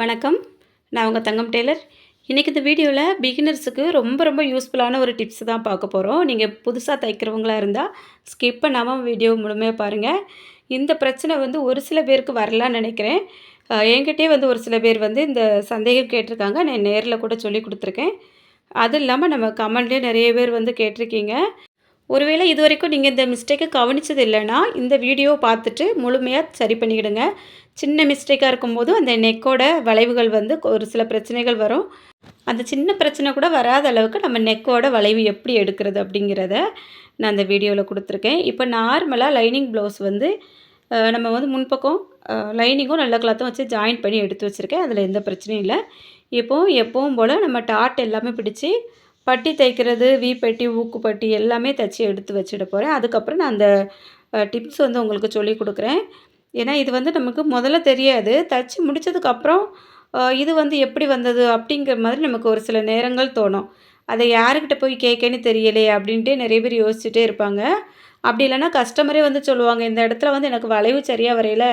வணக்கம். நான் உங்கள் தங்கம் டெய்லர். இன்றைக்கி இந்த வீடியோவில் பிகினர்ஸுக்கு ரொம்ப ரொம்ப யூஸ்ஃபுல்லான ஒரு டிப்ஸ் தான் பார்க்க போகிறோம் நீங்கள் புதுசாக தைக்கிறவங்களா இருந்தால் ஸ்கிப் பண்ணாமல் வீடியோ முழுமையாக பாருங்கள் இந்த பிரச்சனை வந்து ஒரு சில பேருக்கு வரலான்னு நினைக்கிறேன். என்கிட்டே வந்து ஒரு சில பேர் வந்து இந்த சந்தேகம் கேட்டிருக்காங்க. நான் நேரில் கூட சொல்லி கொடுத்துருக்கேன். அது இல்லாமல் நம்ம கமெண்ட்லேயே நிறைய பேர் வந்து கேட்டிருக்கீங்க. ஒருவேளை இது வரைக்கும் நீங்கள் இந்த மிஸ்டேக்கை கவனிச்சது இல்லைன்னா இந்த வீடியோவை பார்த்துட்டு முழுமையாக சரி பண்ணிக்கிடுங்க. சின்ன மிஸ்டேக்காக இருக்கும்போது அந்த நெக்கோட வளைவுகள் வந்து ஒரு சில பிரச்சனைகள் வரும். அந்த சின்ன பிரச்சனை கூட வராத அளவுக்கு நம்ம நெக்கோட வளைவு எப்படி எடுக்கிறது அப்படிங்கிறத நான் அந்த வீடியோவில் கொடுத்துருக்கேன். இப்போ நார்மலாக லைனிங் ப்ளவுஸ் வந்து நம்ம வந்து முன்பக்கம் லைனிங்கும் நல்ல கிளாத்தும் வச்சு ஜாயின் பண்ணி எடுத்து வச்சுருக்கேன். அதில் எந்த பிரச்சனையும் இல்லை. இப்போது எப்பவும் போல் நம்ம டாட் எல்லாமே பிடிச்சி பட்டி தைக்கிறது வி பட்டி ஊக்கு பட்டி எல்லாமே தைச்சி எடுத்து வச்சிட போகிறேன் அதுக்கப்புறம் நான் அந்த டிப்ஸ் வந்து உங்களுக்கு சொல்லி கொடுக்குறேன். ஏன்னா இது வந்து நமக்கு முதல்ல தெரியாது. தைச்சி முடிச்சதுக்கப்புறம் இது வந்து எப்படி வந்தது அப்படிங்கிற மாதிரி நமக்கு ஒரு சில நேரங்கள் தோணும். அதை யாருக்கிட்ட போய் கேட்கன்னு தெரியலையே அப்படின்ட்டு நிறைய பேர் யோசிச்சுட்டே இருப்பாங்க. அப்படி இல்லைன்னா கஸ்டமரே வந்து சொல்லுவாங்க இந்த இடத்துல வந்து எனக்கு வளைவு சரியாக வரையில.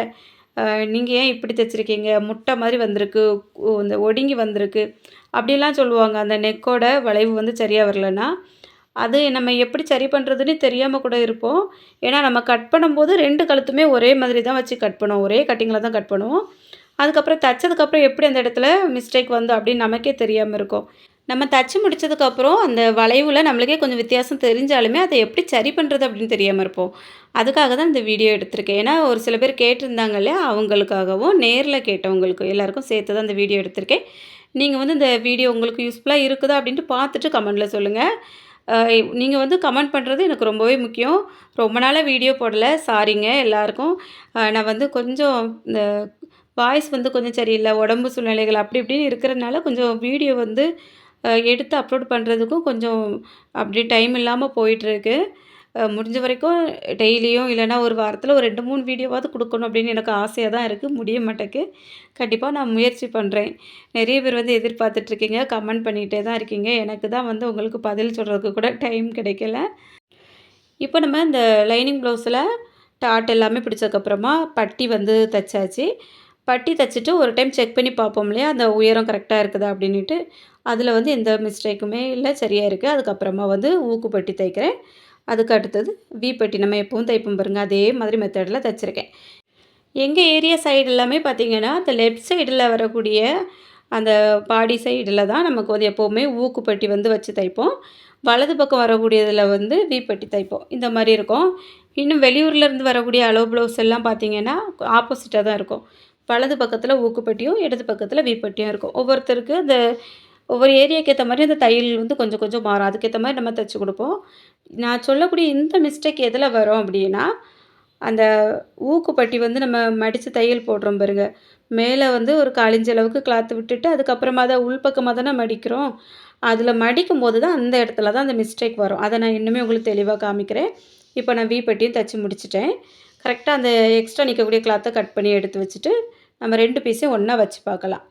நீங்கள் ஏன் இப்படி தைச்சிருக்கீங்க? முட்டை மாதிரி வந்திருக்கு இந்த ஒடுங்கி வந்திருக்கு. அப்படிலாம் சொல்லுவாங்க. அந்த நெக்கோட வளைவு வந்து சரியாக வரலன்னா அது நம்ம எப்படி சரி பண்ணுறதுன்னு தெரியாமல் கூட இருப்போம். ஏன்னா நம்ம கட் பண்ணும்போது ரெண்டு கழுத்துமே ஒரே மாதிரி தான் வச்சு கட் பண்ணுவோம். ஒரே கட்டிங்கில் தான் கட் பண்ணுவோம். அதுக்கப்புறம் தைச்சதுக்கப்புறம் எப்படி அந்த இடத்துல மிஸ்டேக் வந்து அப்படின்னு நமக்கே தெரியாமல் இருக்கும். நம்ம தச்சு முடிச்சதுக்கப்புறம் அந்த வளைவில் நம்மளுக்கே கொஞ்சம் வித்தியாசம் தெரிஞ்சாலுமே அதை எப்படி சரி பண்ணுறது அப்படின்னு தெரியாமல் இருப்போம். அதுக்காக தான் இந்த வீடியோ எடுத்திருக்கேன். ஏன்னா ஒரு சில பேர் கேட்டிருந்தாங்க இல்லையா அவங்களுக்காகவும் நேரில் கேட்டவங்களுக்கும் எல்லாருக்கும் சேர்த்து தான் இந்த வீடியோ எடுத்திருக்கேன். நீங்கள் வந்து இந்த வீடியோ உங்களுக்கு யூஸ்ஃபுல்லாக இருக்குதா அப்படின்ட்டு பார்த்துட்டு கமெண்டில் சொல்லுங்கள் நீங்கள் வந்து கமெண்ட் பண்ணுறது எனக்கு ரொம்பவே முக்கியம். ரொம்ப நாளாக வீடியோ போடல. சாரிங்க எல்லாருக்கும். நான் வந்து கொஞ்சம் இந்த வாய்ஸ் வந்து கொஞ்சம் சரியில்லை உடம்பு சூழ்நிலைகள் அப்படி இப்படின்னு இருக்கிறனால கொஞ்சம் வீடியோ வந்து எடுத்து அப்லோட் பண்ணுறதுக்கும் கொஞ்சம் அப்படி டைம் இல்லாமல் போயிட்டுருக்கு. முடிஞ்ச வரைக்கும் டெய்லியும் இல்லைன்னா ஒரு வாரத்தில் ஒரு ரெண்டு மூணு வீடியோவாவது கொடுக்கணும் அப்படின்னு எனக்கு ஆசையாக தான் இருக்குது முடிய மாட்டேக்கு. கண்டிப்பாக நான் முயற்சி பண்ணுறேன் நிறைய பேர் வந்து எதிர்பார்த்துட்ருக்கீங்க கமெண்ட் பண்ணிகிட்டே தான் இருக்கீங்க. எனக்கு தான் வந்து உங்களுக்கு பதில் சொல்கிறதுக்கு கூட டைம் கிடைக்கல. இப்போ நம்ம இந்த லைனிங் ப்ளவுஸில் டாட் எல்லாமே பிடிச்சதுக்கப்புறமா பட்டி வந்து தைச்சாச்சு. பட்டி தைச்சிட்டு ஒரு டைம் செக் பண்ணி பார்ப்போம் இல்லையா? அந்த உயரம் கரெக்டாக இருக்குதா அப்படின்ட்டு அதில் வந்து எந்த மிஸ்டேக்குமே இல்லை சரியாக இருக்குது அதுக்கப்புறமா வந்து ஊக்கு பட்டி தைக்கிறேன். அதுக்கு அடுத்தது வி பட்டி. நம்ம எப்பவும் தைப்போம் பாருங்கள் அதே மாதிரி மெத்தடில் தைச்சிருக்கேன். எங்கள் ஏரியா சைடு எல்லாமே பார்த்திங்கன்னா அந்த லெஃப்ட் சைடில் வரக்கூடிய அந்த பாடி சைடில் தான் நமக்கு வந்து எப்போவுமே ஊக்குப்பட்டி வந்து வச்சு தைப்போம். வலது பக்கம் வரக்கூடியதில் வந்து வீப்பட்டி தைப்போம். இந்த மாதிரி இருக்கும். இன்னும் வெளியூர்லேருந்து வரக்கூடிய அளவு ப்ளவுஸ் எல்லாம் பார்த்திங்கன்னா ஆப்போசிட்டாக தான் இருக்கும். வலது பக்கத்தில் ஊக்குப்பட்டியும் இடது பக்கத்தில் வீப்பட்டியும் இருக்கும். ஒவ்வொருத்தருக்கு இந்த ஒவ்வொரு ஏரியாவுக்கு ஏற்ற மாதிரி அந்த தையல் வந்து கொஞ்சம் கொஞ்சம் மாறும். அதுக்கேற்ற மாதிரி நம்ம தைச்சி கொடுப்போம். நான் சொல்லக்கூடிய இந்த மிஸ்டேக் எதில் வரும் அப்படின்னா அந்த ஊக்குப்பட்டி வந்து நம்ம மடித்து தையல் போடுறோம் பாருங்க. மேலே வந்து ஒரு காலிஞ்ச அளவுக்கு கிளாத்து விட்டுட்டு அதுக்கப்புறமா தான் உள்பக்கமாக தானே மடிக்கிறோம். அதில் மடிக்கும் போது தான் அந்த இடத்துல தான் அந்த மிஸ்டேக் வரும். அதை நான் இன்னுமே உங்களுக்கு தெளிவாக காமிக்கிறேன். இப்போ நான் வீப்பட்டியும் தைச்சி முடிச்சிட்டேன். கரெக்டாக அந்த எக்ஸ்ட்ரா நிற்கக்கூடிய கிளாத்தை கட் பண்ணி எடுத்து வச்சுட்டு நம்ம ரெண்டு பீஸையும் ஒன்றா வச்சு பார்க்கலாம்.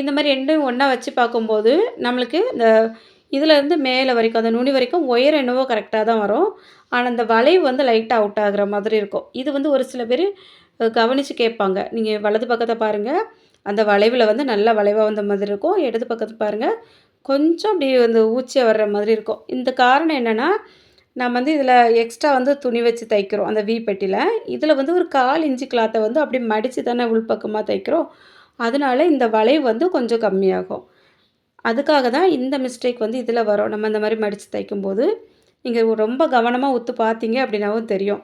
இந்த மாதிரி ரெண்டும் ஒன்றா வச்சு பார்க்கும்போது நம்மளுக்கு இந்த இதிலேருந்து மேலே வரைக்கும் அந்த நுனி வரைக்கும் உயரம் என்னவோ கரெக்டாக தான் வரும். ஆனால் அந்த வளைவு வந்து லைட்டாக அவுட் ஆகிற மாதிரி இருக்கும். இது வந்து ஒரு சில பேர் கவனித்து கேட்பாங்க. நீங்கள் வலது பக்கத்தை பாருங்கள் அந்த வளைவில் வந்து நல்ல வளைவாக வந்த மாதிரி இருக்கும். இடது பக்கத்தை பாருங்கள் கொஞ்சம் அப்படி வந்து ஊச்சியாக வர்ற மாதிரி இருக்கும். இந்த காரணம் என்னென்னா நம்ம வந்து இதில் எக்ஸ்ட்ரா வந்து துணி வச்சு தைக்கிறோம் அந்த வி பெட்டியில் இதில் வந்து ஒரு கால் இன்ச்சு கிளாத்தை வந்து அப்படி மடித்து தானே உள்பக்கமாக தைக்கிறோம். அதனால இந்த வளைவு வந்து கொஞ்சம் கம்மியாகும். அதுக்காக தான் இந்த மிஸ்டேக் வந்து இதில் வரும். நம்ம இந்த மாதிரி மடித்து தைக்கும்போது நீங்கள் ரொம்ப கவனமாக ஒத்து பார்த்தீங்க அப்படின்னாவும் தெரியும்.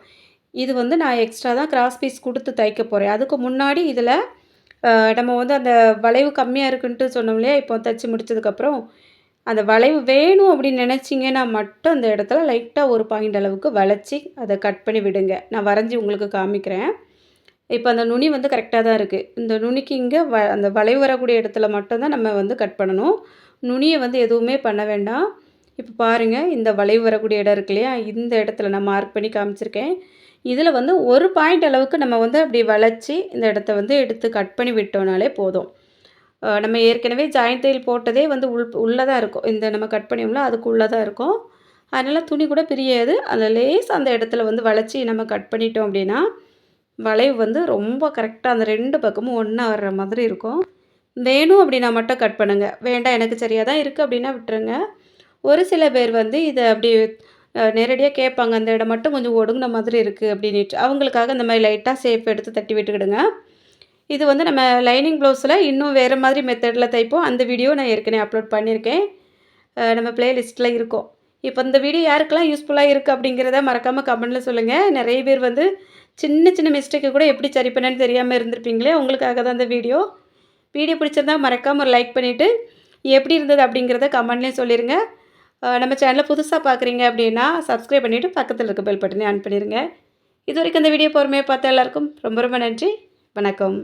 இது வந்து நான் எக்ஸ்ட்ரா தான் கிராஸ் பீஸ் கொடுத்து தைக்க போகிறேன் அதுக்கு முன்னாடி இதில் நம்ம வந்து அந்த வளைவு கம்மியாக இருக்குன்ட்டு சொன்னோம் இல்லையா? இப்போ தைச்சி முடிச்சதுக்கப்புறம் அந்த வளைவு வேணும் அப்படின்னு நினச்சிங்கன்னா மட்டும் அந்த இடத்துல லைட்டாக ஒரு பாயிண்ட் அளவுக்கு வளைச்சி அதை கட் பண்ணி விடுங்க. நான் வரைஞ்சி உங்களுக்கு காமிக்கிறேன். இப்போ அந்த நுனி வந்து கரெக்டாக தான் இருக்குது இந்த நுனிக்கு இங்கே வ அந்த வளைவு வரக்கூடிய இடத்துல மட்டும்தான் நம்ம வந்து கட் பண்ணணும். நுனியை வந்து எதுவுமே பண்ண வேண்டாம். இப்போ பாருங்கள் இந்த வளைவு வரக்கூடிய இடம் இருக்கு இல்லையா? இந்த இடத்துல நான் மார்க் பண்ணி காமிச்சிருக்கேன். இதில் வந்து ஒரு பாயிண்ட் அளவுக்கு நம்ம வந்து அப்படி வளைச்சி இந்த இடத்த வந்து எடுத்து கட் பண்ணி விட்டோம்னாலே போதும். நம்ம ஏற்கனவே ஜாயின் தையல் போட்டதே வந்து உள் உள்ளே தான் இருக்கும். இந்த நம்ம கட் பண்ணியோம்ல அதுக்கு உள்ளே தான் இருக்கும். அதனால் துணி கூட பிரியாது. அந்த லேஸ் அந்த இடத்துல வந்து வளைச்சி நம்ம கட் பண்ணிட்டோம் அப்படின்னா வளைவு வந்து ரொம்ப கரெக்டாக அந்த ரெண்டு பக்கமும் ஒன்றா வர்ற மாதிரி இருக்கும். வேணும் அப்படின்னா மட்டும் கட் பண்ணுங்கள் வேண்டாம் எனக்கு சரியாக தான் இருக்குது அப்படின்னா விட்டுருங்க. ஒரு சில பேர் வந்து இதை அப்படி நேரடியாக கேட்பாங்க. அந்த இடம் மட்டும் கொஞ்சம் ஒடுங்கின மாதிரி இருக்குது அப்படின்ட்டு அவங்களுக்காக இந்த மாதிரி லைட்டாக சேஃப் எடுத்து தட்டி விட்டுக்கிடுங்க. இது வந்து நம்ம லைனிங் ப்ளவுஸில் இன்னும் வேறு மாதிரி மெத்தடில் தைப்போம். அந்த வீடியோ நான் ஏற்கனவே அப்லோட் பண்ணியிருக்கேன். நம்ம ப்ளேலிஸ்ட்டில் இருக்கும். இப்போ இந்த வீடியோ யாருக்கெல்லாம் யூஸ்ஃபுல்லாக இருக்குது அப்படிங்கிறத மறக்காமல் கமெண்ட்டில் சொல்லுங்கள் நிறைய பேர் வந்து சின்ன சின்ன மிஸ்டேக்கு கூட எப்படி சரி பண்ணேன்னு தெரியாமல் இருந்திருப்பீங்களே உங்களுக்காக தான் இந்த வீடியோ வீடியோ பிடிச்சிருந்தால் மறக்காமல் ஒரு லைக் பண்ணிவிட்டு எப்படி இருந்தது அப்படிங்கிறத கமெண்ட்லேயும் சொல்லிடுங்க நம்ம சேனலை புதுசாக பார்க்குறீங்க அப்படின்னா சப்ஸ்கிரைப் பண்ணிவிட்டு பக்கத்தில் இருக்க பெல் பட்டனே ஆன் பண்ணிடுங்க இது வரைக்கும் இந்த வீடியோ பொறுமையாக பார்த்த எல்லாருக்கும் ரொம்ப ரொம்ப நன்றி. வணக்கம்.